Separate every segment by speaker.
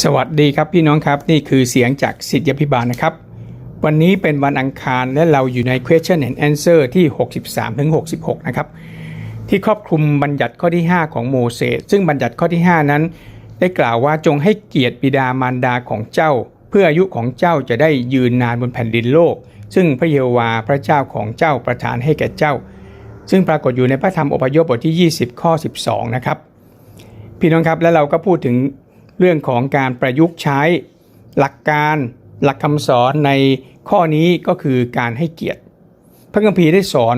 Speaker 1: สวัสดีครับพี่น้องครับนี่คือเสียงจากสิทธิพิบาลนะครับ วันนี้เป็นวันอังคารและเราอยู่ใน question and answer ที่ 63ถึง66 นะครับ ที่ครอบคลุมบัญญัติข้อที่ 5 ของโมเสสซึ่งบัญญัติข้อที่ 5 นั้น ได้กล่าวว่าจงให้เกียรติบิดามารดาของเจ้า เพื่ออายุของเจ้าจะได้ยืนนานบนแผ่นดินโลก ซึ่งพระเยโฮวาพระเจ้าของเจ้าประทานให้แก่เจ้า ซึ่งปรากฏอยู่ในพระธรรมอพยพบทที่ 20 ข้อ 12 นะครับพี่น้องครับและเราก็พูดถึง เรื่องของการประยุกต์ใช้หลักการหลักคำสอนในข้อนี้ก็คือการให้เกียรติ พระคัมภีร์ได้สอน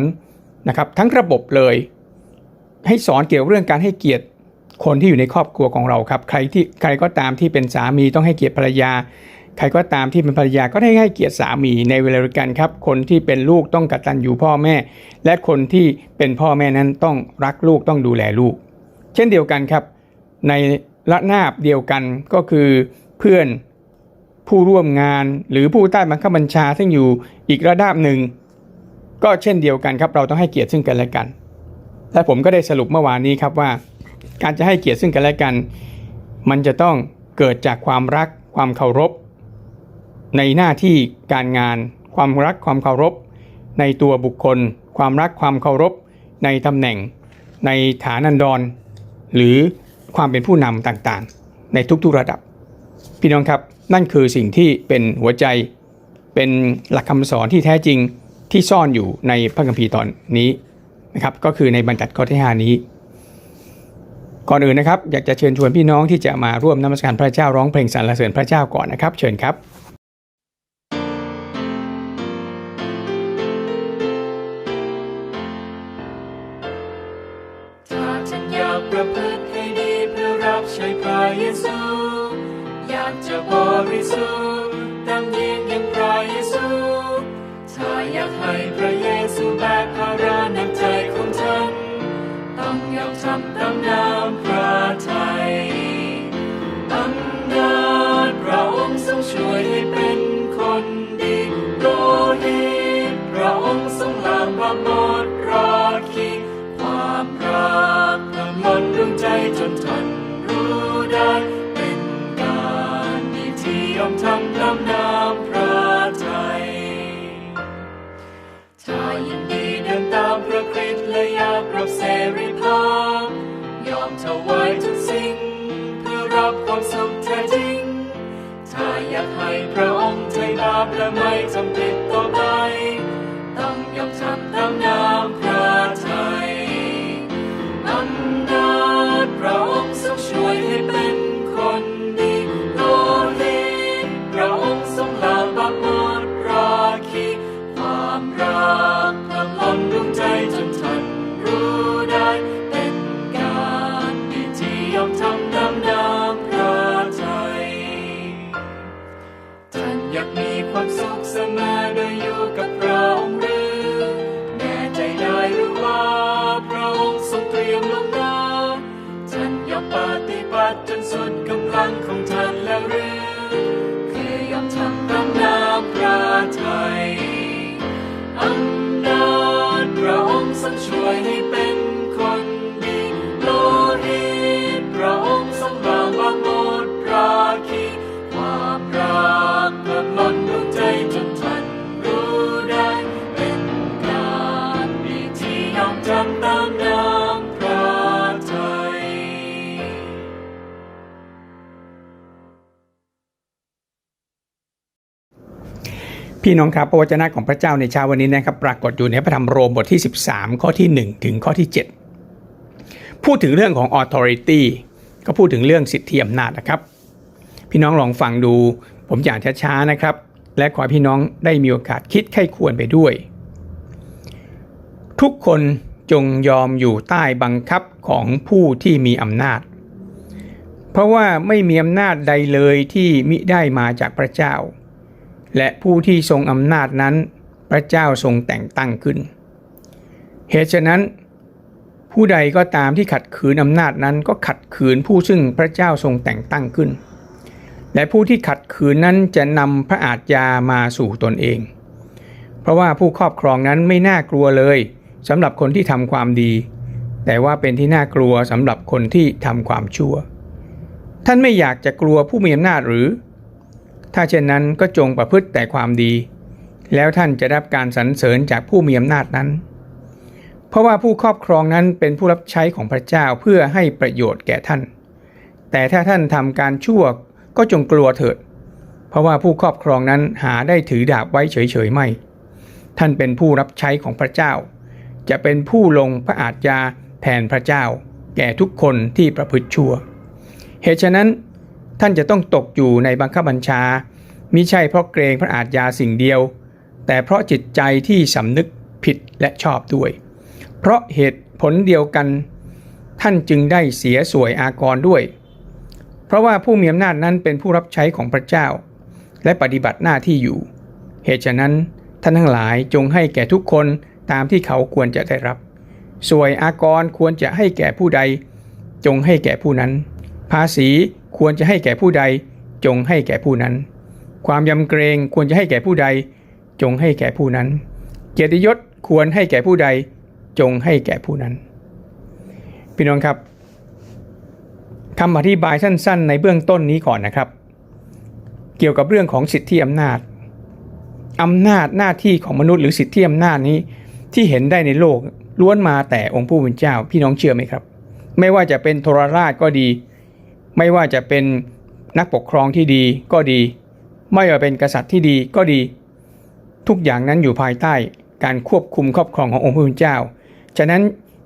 Speaker 1: นะครับทั้งระบบเลย ให้สอนเกี่ยวกับเรื่องการให้เกียรติคนที่อยู่ในครอบครัวของเราครับ ใครที่ใครก็ตามที่เป็นสามีต้องให้เกียรติภรรยา ใครก็ตามที่เป็นภรรยาก็ได้ให้เกียรติสามีในเวลาเดียวกันครับ คนที่เป็นลูกต้องกตัญญูพ่อแม่ และคนที่เป็นพ่อแม่นั้นต้องรักลูกต้องดูแลลูก เช่นเดียวกันครับใน ระนาบเดียวกันก็คือเพื่อนผู้ร่วมงานหรือผู้ใต้บังคับบัญชาซึ่งอยู่อีกระดับหนึ่ง ก็เช่นเดียวกันครับ เราต้องให้เกียรติซึ่งกันและกัน และผมก็ได้สรุปเมื่อวานนี้ครับว่า การจะให้เกียรติซึ่งกันและกัน มันจะต้องเกิดจากความรักความเคารพ ในหน้าที่การงาน ความรักความเคารพ ในตัวบุคคล ความรักความเคารพ ในตำแหน่ง ในฐานันดร หรือ ความเป็นผู้นำต่างๆ ในทุกๆระดับ พี่น้องครับนั่นคือสิ่งที่เป็นหัวใจเป็นหลักคำสอนที่แท้จริงที่ซ่อนอยู่ในพระคัมภีร์ตอนนี้นะครับก็คือในบรรทัดข้อที่5นี้ ก่อนอื่นนะครับอยากจะเชิญชวนพี่น้องที่จะมาร่วมนมัสการพระเจ้าร้องเพลงสรรเสริญพระเจ้าก่อนนะครับ เชิญครับา
Speaker 2: กจะบริสุทธิ์ดังยิ่งยังพระเยซู ถ้าอยากให้พระเยซูแบกภาระหนักใจของฉัน ต้องยอมทำตามน้ำพระทัยอำนาจพระองค์ทรงช่วยให้เป็นคนดีโลหิตพระองค์ทรงล้างบาปหมดราคีความรักเพิ่มล้นดวงใจจนท่านรู้ได้ เสรีภาพ ยอมถวายทุกสิ่ง เพื่อรับความสุขแท้จริง ถ้าอยากให้พระองค์ไถ่บาปและไม่จำเป็น พี่น้องครับพระวจนะ
Speaker 1: ของพระเจ้าในเช้าวันนี้นะครับปรากฏอยู่ในพระธรรมโรมบทที่ 13 ข้อที่ 1 ถึงข้อที่ 7 พูดถึงเรื่องของ authority ก็พูดถึงเรื่องสิทธิอำนาจนะครับ พี่น้องลองฟังดู ผมอยากช้าๆนะครับ และขอพี่น้องได้มีโอกาสคิดไข้ควรไปด้วย ทุกคนจงยอมอยู่ใต้บังคับของผู้ที่มีอำนาจ เพราะว่าไม่มีอำนาจใดเลยที่มิได้มาจากพระเจ้า และผู้ที่ทรงอำนาจนั้น พระเจ้าทรงแต่งตั้งขึ้น เหตุฉะนั้น ผู้ใดก็ตามที่ขัดขืนอำนาจนั้นก็ขัดขืนผู้ซึ่งพระเจ้าทรงแต่งตั้งขึ้น และผู้ที่ขัดขืนนั้นจะนำพระอาทยามาสู่ตนเอง เพราะว่าผู้ครอบครองนั้นไม่น่ากลัวเลยสำหรับคนที่ทำความดี แต่ว่าเป็นที่น่ากลัวสำหรับคนที่ทำความชั่ว ท่านไม่อยากจะกลัวผู้มีอำนาจหรือ ถ้าเช่นนั้นก็จงประพฤติแต่ความดี แล้วท่านจะได้รับการสรรเสริญจากผู้มีอำนาจนั้น เพราะว่าผู้ครอบครองนั้นเป็นผู้รับใช้ของพระเจ้าเพื่อให้ประโยชน์แก่ท่าน แต่ถ้าท่านทำการชั่วก็จงกลัวเถิด เพราะว่าผู้ครอบครองนั้นหาได้ถือดาบไว้เฉยๆไม่ ท่านเป็นผู้รับใช้ของพระเจ้า จะเป็นผู้ลงพระอาจยาแทนพระเจ้า แก่ทุกคนที่ประพฤติชั่ว เหตุฉะนั้น ท่านจะต้องตกอยู่ในบังคับบัญชามิใช่เพราะเกรงพระอาจยาสิ่งเดียว แต่เพราะจิตใจที่สำนึกผิดและชอบด้วย เพราะเหตุผลเดียวกัน ท่านจึงได้เสียสวยอากรด้วย เพราะว่าผู้มีอำนาจนั้นเป็นผู้รับใช้ของพระเจ้า และปฏิบัติหน้าที่อยู่ เหตุฉะนั้นท่านทั้งหลายจงให้แก่ทุกคนตามที่เขาควรจะได้รับ สวยอากรควรจะให้แก่ผู้ใด จงให้แก่ผู้นั้น ภาษี ควรจะให้แก่ผู้ใด จงให้แก่ผู้นั้น ความยำเกรงควรจะให้แก่ผู้ใด จงให้แก่ผู้นั้น เกียรติยศควรให้แก่ผู้ใด จงให้แก่ผู้นั้น พี่น้องครับคำอธิบายสั้น ๆ ในเบื้องต้นนี้ก่อนนะครับ เกี่ยวกับเรื่องของสิทธิอำนาจอำนาจหน้าที่ของมนุษย์หรือสิทธิอำนาจนี้ที่เห็นได้ในโลกล้วนมาแต่องค์ผู้เป็นเจ้า พี่น้องเชื่อไหมครับ ไม่ว่าจะเป็นโทรราชก็ดี ไม่ว่าจะเป็นนักปกครองที่ดีก็ดี ไม่ว่าเป็นกษัตริย์ที่ดีก็ดี ทุกอย่างนั้นอยู่ภายใต้การควบคุมครอบครองขององค์พระผู้เป็นเจ้า ฉะนั้น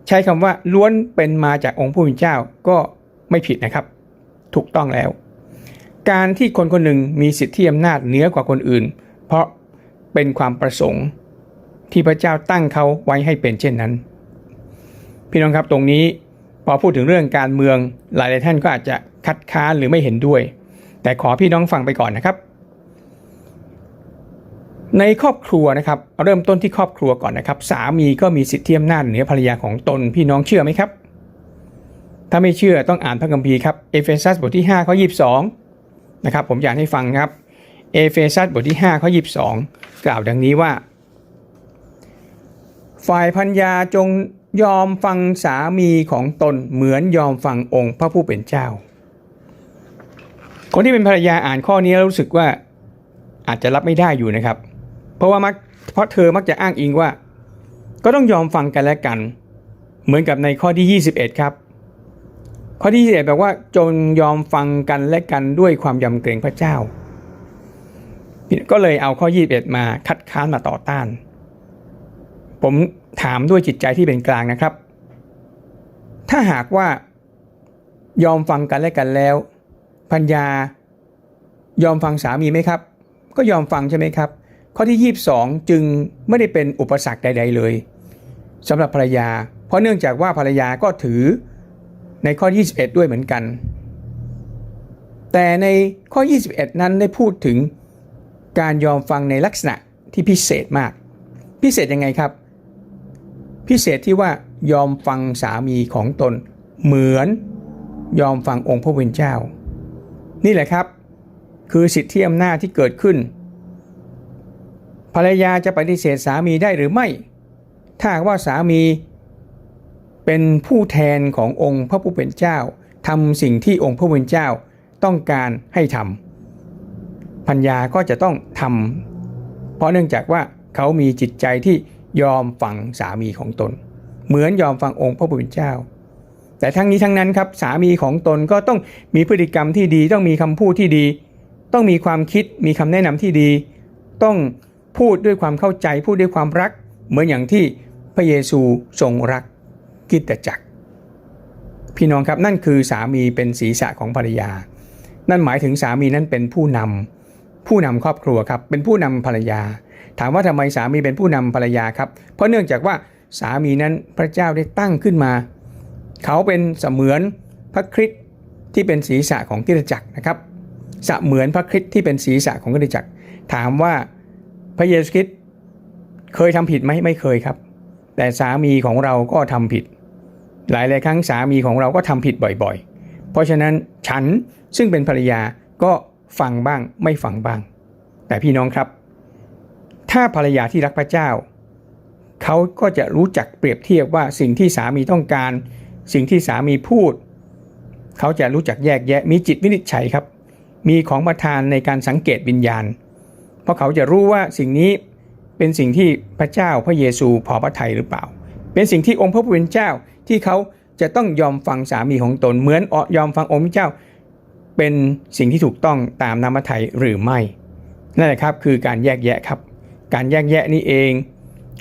Speaker 1: ใช้คำว่าล้วนเป็นมาจากองค์ผู้เป็นเจ้าก็ไม่ผิดนะครับ ถูกต้องแล้ว การที่คนคนหนึ่งมีสิทธิอำนาจเหนือกว่าคนอื่น เพราะเป็นความประสงค์ที่พระเจ้าตั้งเขาไว้ให้เป็นเช่นนั้น พี่น้องครับตรงนี้พอพูดถึงเรื่องการเมืองหลายๆท่านก็อาจจะ คัดค้านหรือไม่เห็นด้วย แต่ขอพี่น้องฟังไปก่อนนะครับ ในครอบครัวนะครับเริ่มต้นที่ครอบครัวก่อนนะครับ สามีก็มีสิทธิอำนาจเหนือภรรยาของตนพี่น้องเชื่อไหมครับ ถ้าไม่เชื่อต้องอ่านพระคัมภีร์ครับเอเฟซัสบทที่5ข้อ22นะครับผมอยากให้ฟังครับเอเฟซัสบทที่5ข้อ22 กล่าวดังนี้ว่า ฝ่ายพัญญาจงยอมฟังสามีของตนเหมือนยอมฟังองค์พระผู้เป็นเจ้า คนที่เป็นภรรยาอ่านข้อนี้แล้วรู้สึกว่าอาจจะรับไม่ได้อยู่นะครับ เพราะว่ามักเพราะเธอมักจะอ้างอิงว่า ก็ต้องยอมฟังกันและกัน เหมือนกับในข้อที่ 21 ครับ ข้อที่21แปลว่าจงยอมฟังกันและกันด้วยความยำเกรงพระเจ้า ก็เลยเอาข้อ 21 มาคัดค้านมาต่อต้าน ผมถามด้วยจิตใจที่เป็นกลางนะครับ ถ้าหากว่ายอมฟังกันและกันแล้ว พัญญายอมฟังสามีไหมครับ ก็ยอมฟังใช่ไหมครับ ข้อที่ 22 จึงไม่ได้เป็นอุปสรรคใด ๆ เลยสำหรับภรรยา เพราะเนื่องจากว่าภรรยาก็ถือในข้อ 21 ด้วยเหมือนกัน แต่ในข้อ 21 นั้นได้พูดถึงการยอมฟังในลักษณะที่พิเศษมาก พิเศษยังไงครับ พิเศษที่ว่ายอมฟังสามีของตนเหมือนยอมฟังองค์พระผู้เป็นเจ้า นี่แหละครับ คือสิทธิอำนาจที่เกิดขึ้น ภรรยาจะปฏิเสธสามีได้หรือไม่ ถ้าว่าสามีเป็นผู้แทนขององค์พระผู้เป็นเจ้าทำสิ่งที่องค์พระผู้เป็นเจ้าต้องการให้ทำพัญญาก็จะต้องทำเพราะเนื่องจากว่าเขามีจิตใจที่ยอมฟังสามีของตน เหมือนยอมฟังองค์พระผู้เป็นเจ้า แต่ทั้งนี้ทั้งนั้นครับสามีของตนก็ต้องมีพฤติกรรมที่ดี ต้องมีคำพูดที่ดี ต้องมีความคิดมีคำแนะนำที่ดี ต้องพูดด้วยความเข้าใจพูดด้วยความรัก เหมือนอย่างที่พระเยซูทรงรักกิตตจักร พี่น้องครับนั่นคือสามีเป็นศีรษะของภรรยา นั่นหมายถึงสามีนั้นเป็นผู้นำผู้นำครอบครัวครับเป็นผู้นำภรรยา ถามว่าทำไมสามีเป็นผู้นำภรรยาครับ เพราะเนื่องจากว่าสามีนั้นพระเจ้าได้ตั้งขึ้นมา เขาเป็นเสมือนพระคริสต์ที่เป็นศีรษะของกิตตจักรนะครับเสมือนพระคริสต์ที่เป็นศีรษะของกิตตจักร ถามว่าพระเยซูคริสต์เคยทำผิดไหมไม่เคยครับ แต่สามีของเราก็ทำผิด หลายหลายครั้งสามีของเราก็ทำผิดบ่อยๆ เพราะฉะนั้นฉันซึ่งเป็นภรรยาก็ฟังบ้างไม่ฟังบ้าง แต่พี่น้องครับ ถ้าภรรยาที่รักพระเจ้า เขาก็จะรู้จักเปรียบเทียบว่าสิ่งที่สามีต้องการ สิ่งที่สามีพูด เขาจะรู้จักแยกแยะมีจิตวินิจฉัยครับ มีของประทานในการสังเกตวิญญาณ เพราะเขาจะรู้ว่าสิ่งนี้เป็นสิ่งที่พระเจ้าพระเยซูพอพระทัยหรือเปล่า เป็นสิ่งที่องค์พระผู้เป็นเจ้าที่เขาจะต้องยอมฟังสามีของตนเหมือนอยอมฟังองค์พระเจ้า เป็นสิ่งที่ถูกต้องตามน้ำพระทัยหรือไม่นั่นแหละครับคือการแยกแยะครับ การแยกแยะนี้เอง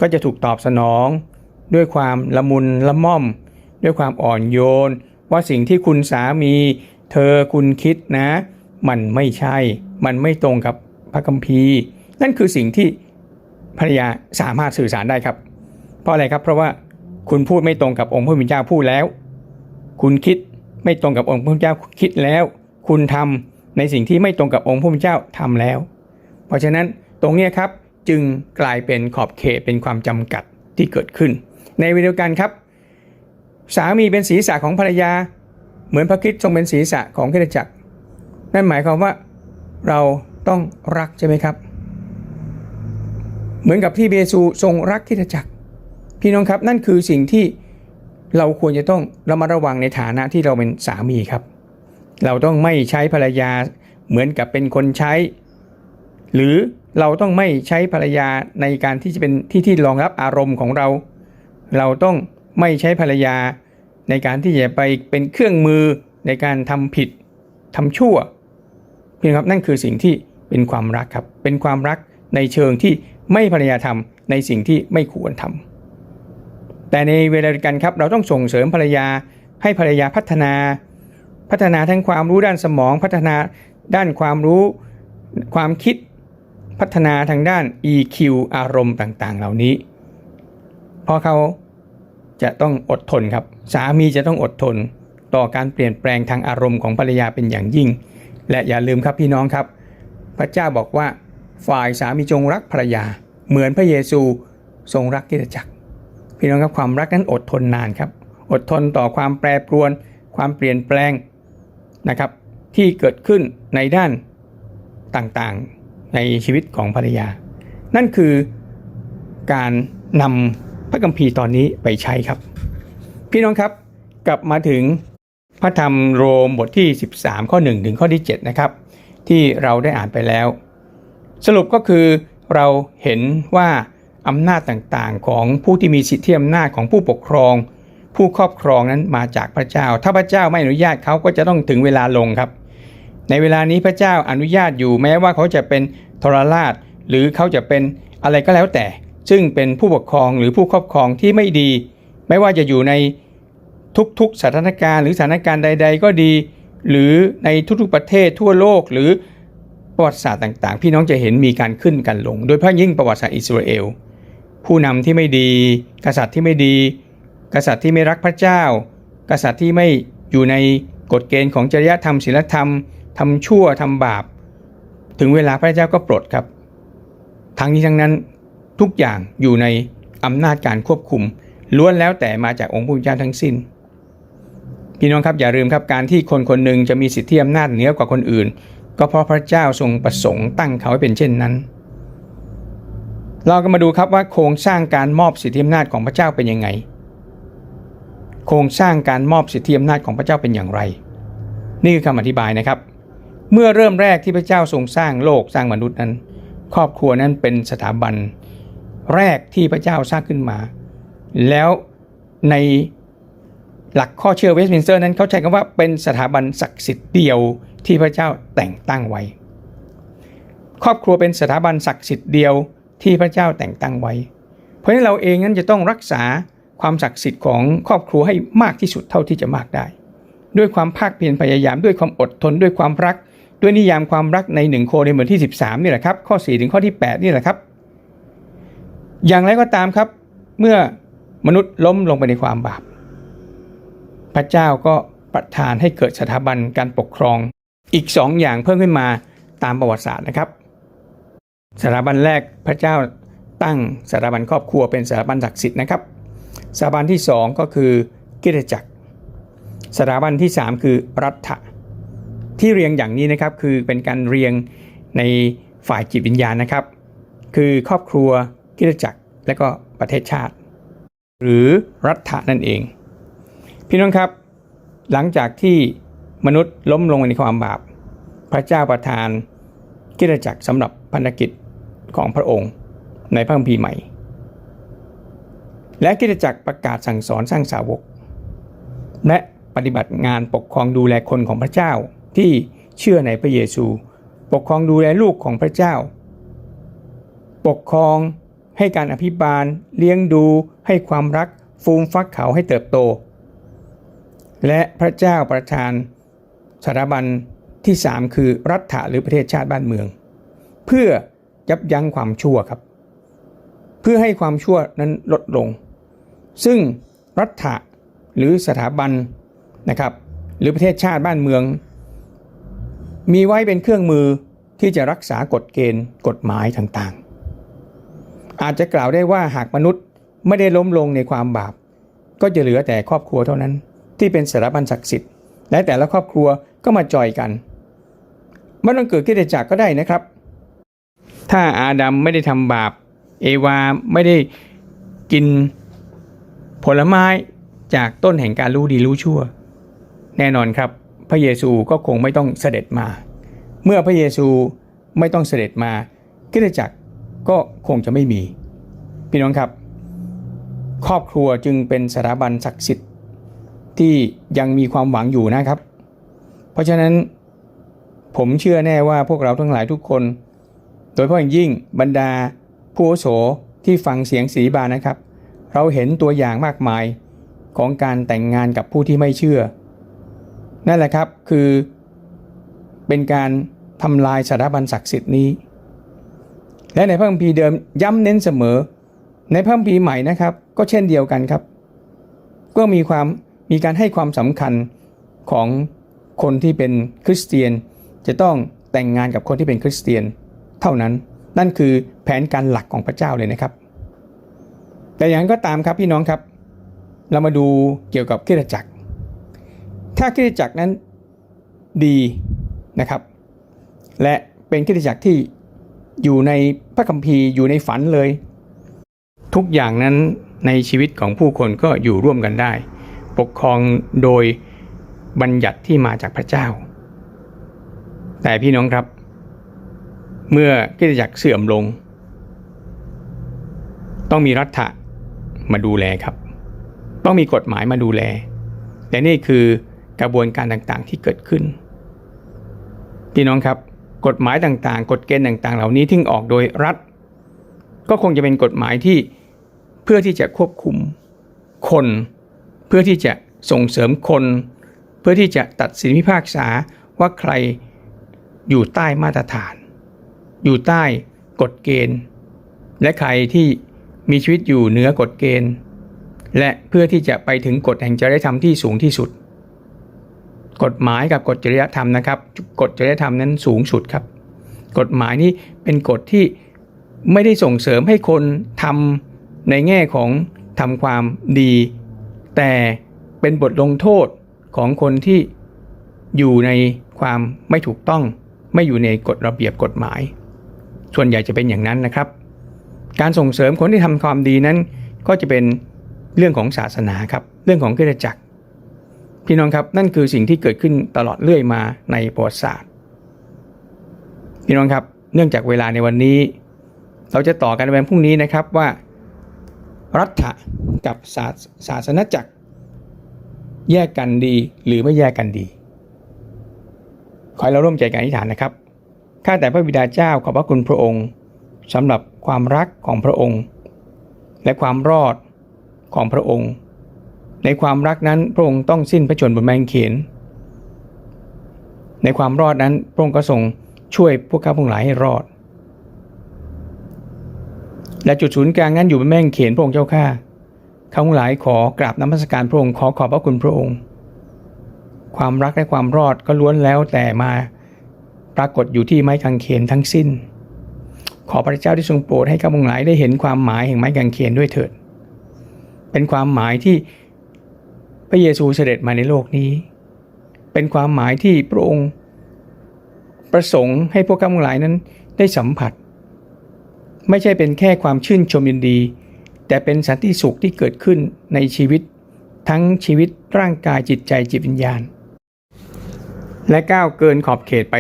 Speaker 1: ก็จะถูกตอบสนอง ด้วยความละมุนละม่อม ด้วยความอ่อนโยน ว่าสิ่งที่คุณสามี เธอคุณคิดนะ มันไม่ใช่ มันไม่ตรงกับพระคัมภีร์ นั่นคือสิ่งที่ภรรยาสามารถสื่อสารได้ครับ เพราะอะไรครับ เพราะว่าคุณพูดไม่ตรงกับองค์พระผู้เป็นเจ้าพูดแล้ว คุณคิดไม่ตรงกับองค์พระผู้เป็นเจ้าคิดแล้ว คุณทำในสิ่งที่ไม่ตรงกับองค์พระผู้เป็นเจ้าทำแล้ว เพราะฉะนั้นตรงนี้ครับจึงกลายเป็นขอบเขตเป็นความจำกัดที่เกิดขึ้น ในวลาเดียวกันครับ สามีเป็นศีรษะของภรรยา เหมือนพระคริสต์ทรงเป็นศีรษะของคริสตจักร นั่นหมายความว่าเราต้องรักใช่ไหมครับ เหมือนกับที่เบซูทรงรักคริสตจักร พี่น้องครับนั่นคือสิ่งที่เราควรจะต้องระมัดระวังในฐานะที่เราเป็นสามีครับ เราต้องไม่ใช้ภรรยาเหมือนกับเป็นคนใช้ หรือเราต้องไม่ใช้ภรรยาในการที่จะเป็นที่ที่รองรับอารมณ์ของเรา เราต้อง ไม่ใช้ภรรยา ในการที่จะไปเป็นเครื่องมือในการทำผิดทำชั่วเพียงครับนั่นคือสิ่งที่เป็นความรักครับ เป็นความรักในเชิงที่ไม่ภรรยาทำในสิ่งที่ไม่ควรทำแต่ในเวลาเดียวกันครับ เราต้องส่งเสริมภรรยาให้ภรรยาพัฒนา พัฒนาทั้งความรู้ด้านสมอง พัฒนาด้านความรู้ความคิดพัฒนาทางด้าน EQ อารมณ์ต่างๆ เหล่านี้พราะเขา จะต้องอดทนครับ สามีจะต้องอดทน ต่อการเปลี่ยนแปลงทางอารมณ์ของภรรยาเป็นอย่างยิ่ง และอย่าลืมครับพี่น้องครับ พระเจ้าบอกว่า ฝ่ายสามีจงรักภรรยา เหมือนพระเยซูทรงรักคริสตจักร พี่น้องครับความรักนั้นอดทนนานครับ อดทนต่อความแปรปรวน ความเปลี่ยนแปลงนะครับ ที่เกิดขึ้นในด้านต่างๆในชีวิตของภรรยา นั่นคือการนำ พระคัมภีร์ตอนนี้ไปใช้ครับ พี่น้องครับกลับมาถึงพระธรรมโรมบทที่ 13 ข้อ 1 ถึงข้อที่ 7 นะครับ ที่เราได้อ่านไปแล้ว สรุปก็คือเราเห็นว่าอำนาจต่างๆ ของผู้ที่มีสิทธิอำนาจของผู้ปกครอง ผู้ครอบครองนั้นมาจากพระเจ้า ถ้าพระเจ้าไม่อนุญาตเขาก็จะต้องถึงเวลาลงครับ ในเวลานี้พระเจ้าอนุญาตอยู่แม้ว่าเขาจะเป็นทรราช หรือเขาจะเป็นอะไรก็แล้วแต่ ซึ่งเป็นผู้ปกครองหรือผู้ครอบครองที่ไม่ดี ไม่ว่าจะอยู่ในทุกๆสถานการณ์ หรือสถานการณ์ใด ๆ ก็ดี หรือในทุกๆประเทศทั่วโลกหรือประวัติศาสตร์ต่างๆ พี่น้องจะเห็นมีการขึ้นกันลง โดยเฉพาะยิ่งประวัติศาสตร์อิสราเอลผู้นำที่ไม่ดี กษัตริย์ที่ไม่ดี กษัตริย์ที่ไม่รักพระเจ้า กษัตริย์ที่ไม่อยู่ในกฎเกณฑ์ของจริยธรรมศีลธรรมทำชั่วทำบาป ถึงเวลาพระเจ้าก็ปลดครับ ทั้งนี้ทั้งนั้น ทุกอย่างอยู่ในอำนาจการควบคุม ล้วนแล้วแต่มาจากองค์พระผู้เป็นเจ้าทั้งสิ้น พี่น้องครับอย่าลืมครับการที่คนคนหนึ่งจะมีสิทธิอำนาจเหนือกว่าคนอื่น ก็เพราะพระเจ้าทรงประสงค์ตั้งเขาให้เป็นเช่นนั้น เราก็มาดูครับว่าโครงสร้างการมอบสิทธิอำนาจของพระเจ้าเป็นยังไง โครงสร้างการมอบสิทธิอำนาจของพระเจ้าเป็นอย่างไร นี่คือคำอธิบายนะครับ เมื่อเริ่มแรกที่พระเจ้าทรงสร้างโลกสร้างมนุษย์นั้น ครอบครัวนั้นเป็นสถาบัน แรกที่พระเจ้าสร้างขึ้นมา แล้วในหลักข้อเชื่อเวสต์มินสเตอร์นั้นเขาใช้คำว่าเป็นสถาบันศักดิ์สิทธิ์เดียวที่พระเจ้าแต่งตั้งไว้ ครอบครัวเป็นสถาบันศักดิ์สิทธิ์เดียวที่พระเจ้าแต่งตั้งไว้ เพราะฉะนั้นเราเองนั้นจะต้องรักษาความศักดิ์สิทธิ์ของครอบครัวให้มากที่สุดเท่าที่จะมากได้ ด้วยความภาคเพียรพยายามด้วยความอดทนด้วยความรัก ด้วยนิยามความรักในหนึ่งโคในบทที่ 13 นี่แหละครับ ข้อ 4 ถึงข้อที่ 8 นี่แหละครับ อย่างไรก็ตามครับ เมื่อมนุษย์ล้มลงไปในความบาป พระเจ้าก็ประทานให้เกิดสถาบันการปกครอง อีกสองอย่างเพิ่มขึ้นมาตามประวัติศาสตร์นะครับ สถาบันแรกพระเจ้าตั้งสถาบันครอบครัวเป็นสถาบันศักดิ์สิทธิ์นะครับ สถาบันที่สองก็คือกิจจักร สถาบันที่ 3 คือรัฐะที่เรียงอย่างนี้นะครับคือเป็นการเรียงในฝ่ายจิตวิญญาณนะครับ คือครอบครัว กิจจักรและก็ประเทศชาติ หรือรัฐะนั่นเอง พี่น้องครับ หลังจากที่มนุษย์ล้มลงในความบาป พระเจ้าประทานกิจจักรสำหรับพันธกิจของพระองค์ในพระคัมภีร์ใหม่ และกิจจักรประกาศสั่งสอนสร้างสาวก และปฏิบัติงานปกครองดูแลคนของพระเจ้าที่เชื่อในพระเยซู ปกครองดูแลลูกของพระเจ้า ปกครอง ให้การอภิบาล เลี้ยงดู ให้ความรัก ฟูมฟักเขาให้เติบโต และพระเจ้าประทานสถาบันที่ 3 คือรัฐะหรือประเทศชาติบ้านเมือง เพื่อยับยั้งความชั่วครับ เพื่อให้ความชั่วนั้นลดลง ซึ่งรัฐะหรือสถาบันนะครับ หรือประเทศชาติบ้านเมือง มีไว้เป็นเครื่องมือที่จะรักษากฎเกณฑ์กฎหมายต่างๆ อาจจะกล่าวได้ว่าหากมนุษย์ไม่ได้ล้มลงในความบาป ก็จะเหลือแต่ครอบครัวเท่านั้น ที่เป็นสถาบันศักดิ์สิทธิ์และแต่ละครอบครัวก็มาจอยกันไม่ต้องเกิดขึ้นจากก็ได้นะครับ ถ้าอาดัมไม่ได้ทำบาป เอวาไม่ได้กินผลไม้จากต้นแห่งการรู้ดีรู้ชั่ว แน่นอนครับ พระเยซูก็คงไม่ต้องเสด็จมา เมื่อพระเยซูไม่ต้องเสด็จมาคริสจัก ก็คงจะไม่มี พี่น้องครับ ครอบครัวจึงเป็นสถาบันศักดิ์สิทธิ์ที่ยังมีความหวังอยู่นะครับ เพราะฉะนั้นผมเชื่อแน่ว่าพวกเราทั้งหลายทุกคน โดยเฉพาะอย่างยิ่งบรรดาผู้อาวุโสที่ฟังเสียงสีบานะครับ เราเห็นตัวอย่างมากมายของการแต่งงานกับผู้ที่ไม่เชื่อ นั่นแหละครับคือเป็นการทำลายสถาบันศักดิ์สิทธิ์นี้ และในพระคัมภีร์เดิมย้ำเน้นเสมอ ในพระคัมภีร์ใหม่นะครับ ก็เช่นเดียวกันครับ ก็มีความมีการให้ความสำคัญของคนที่เป็นคริสเตียน จะต้องแต่งงานกับคนที่เป็นคริสเตียน เท่านั้นนั่นคือแผนการหลักของพระเจ้าเลยนะครับ แต่อย่างนั้นก็ตามครับพี่น้องครับ เรามาดูเกี่ยวกับคริสตจักร ถ้าคริสตจักรนั้นดีนะครับ และเป็นคริสตจักรที่ อยู่ในพระคัมภีร์อยู่ในฝันเลย ทุกอย่างนั้นในชีวิตของผู้คนก็อยู่ร่วมกันได้ ปกครองโดยบัญญัติที่มาจากพระเจ้า แต่พี่น้องครับ เมื่อคริสตจักรเสื่อมลง ต้องมีรัฐะมาดูแลครับ ต้องมีกฎหมายมาดูแล และนี่คือกระบวนการต่างๆที่เกิดขึ้น พี่น้องครับ กฎหมายต่างๆ กฎเกณฑ์ต่าง ๆ เหล่านี้ที่ออกโดยรัฐ ก็คงจะเป็นกฎหมายที่เพื่อที่จะควบคุมคน เพื่อที่จะส่งเสริมคน เพื่อที่จะตัดสินพิพากษาว่าใครอยู่ใต้มาตรฐาน อยู่ใต้กฎเกณฑ์ และใครที่มีชีวิตอยู่เหนือกฎเกณฑ์ และเพื่อที่จะไปถึงกฎแห่งจริยธรรมที่สูงที่สุด กฎหมายกับกฎจริยธรรมนะครับ กฎจริยธรรมนั้นสูงสุดครับ กฎหมายนี้เป็นกฎที่ไม่ได้ส่งเสริมให้คนทำในแง่ของทำความดี แต่เป็นบทลงโทษของคนที่อยู่ในความไม่ถูกต้อง ไม่อยู่ในกฎระเบียบกฎหมาย ส่วนใหญ่จะเป็นอย่างนั้นนะครับ การส่งเสริมคนที่ทำความดีนั้น ก็จะเป็นเรื่องของศาสนาครับ เรื่องของคริสตจักร พี่น้องครับนั่นคือสิ่งที่เกิดขึ้นตลอดเรื่อยมาในประวัติศาสตร์พี่น้องครับเนื่องจากเวลาในวันนี้ เราจะต่อกันในวันพรุ่งนี้นะครับว่ารัฐะกับศาสศาสนจักร แยกกันดีหรือไม่แยกกันดี ขอให้เราร่วมใจกันอธิษฐานนะครับข้าแต่พระบิดาเจ้าขอบพระคุณพระองค์สำหรับความรักของพระองค์ และความรอดของพระองค์ ในความรักนั้นพระองค์ต้องสิ้นพระชนบนไม้กางเขน ในความรอดนั้นพระองค์ก็ทรงช่วยพวกข้าพงหลายให้รอด และจุดศูนย์กลางนั้นอยู่บนแม่งเขนพระองค์เจ้าข้าข้าพงหลายขอกราบนมัสการพระองค์ขอขอบพระคุณพระองค์ ความรักและความรอดก็ล้วนแล้วแต่มาปรากฏอยู่ที่ไม้กางเขนทั้งสิ้น ขอพระเจ้าที่ทรงโปรดให้ข้าพงหลายได้เห็นความหมายแห่งไม้กางเขนด้วยเถิด เป็นความหมายที่ พระเยซูเสด็จมาในโลกนี้ เป็นความหมายที่พระองค์ ประสงค์ให้พวกข้าพงหลายนั้นได้สัมผัส ไม่ใช่เป็นแค่ความชื่นชมยินดี แต่เป็นสันติสุขที่เกิดขึ้นในชีวิต ทั้งชีวิตร่างกายจิตใจจิตวิญญาณ และก้าวเกินขอบเขตไป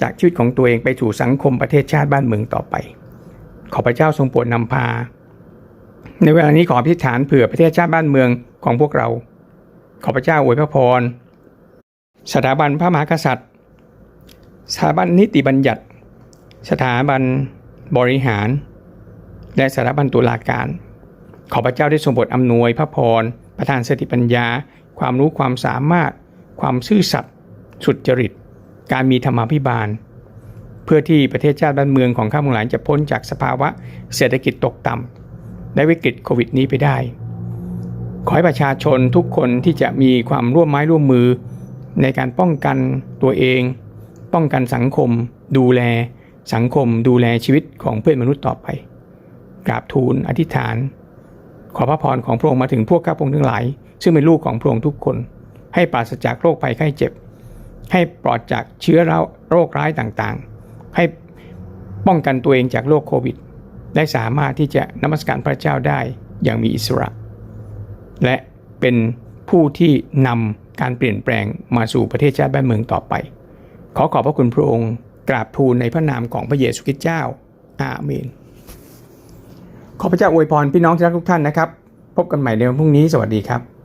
Speaker 1: จากชีวิตของตัวเองไปสู่สังคมประเทศชาติบ้านเมืองต่อไป ขอพระเจ้าทรงโปรดนำพา ในเวลานี้ขออธิษฐานเผื่อประเทศชาติบ้านเมืองของพวกเรา ขอพระเจ้าอวยพระพร สถาบันพระมหากษัตริย์ สถาบันนิติบัญญัติ สถาบันบริหาร และสถาบันตุลาการ ขอพระเจ้าได้ทรงโปรดอำนวยพระพร ประทานสติปัญญา ความรู้ความสามารถ ความซื่อสัตย์สุดจริต การมีธรรมาภิบาล เพื่อที่ประเทศชาติบ้านเมืองของข้าพงหลานจะพ้นจากสภาวะเศรษฐกิจตกต่ำและวิกฤตโควิดนี้ไปได้ ขอให้ประชาชนทุกคนที่จะมีความร่วมไม้ร่วมมือ ในการป้องกันตัวเอง ป้องกันสังคม ดูแล สังคม ดูแลชีวิตของเพื่อนมนุษย์ต่อไป กราบทูลอธิษฐาน ขอพระพรของพระองค์มาถึงพวกข้าพงทั้งหลาย ซึ่งเป็นลูกของพระองค์ทุกคน ให้ปราศจากโรคภัยไข้เจ็บ ให้ปลอดจากเชื้อโรคร้ายต่างๆ ให้ป้องกันตัวเองจากโรคโควิดได้สามารถที่จะนมัสการพระเจ้าได้อย่างมีอิสระ และเป็นผู้ที่นำการเปลี่ยนแปลงมาสู่ประเทศชาติบ้านเมืองต่อไป ขอขอบพระคุณพระองค์กราบทูลในพระนามของพระเยซูคริสต์เจ้า อาเมน ขอพระเจ้าอวยพรพี่น้องที่รักทุกท่านนะครับ พบกันใหม่ในวันพรุ่งนี้ สวัสดีครับ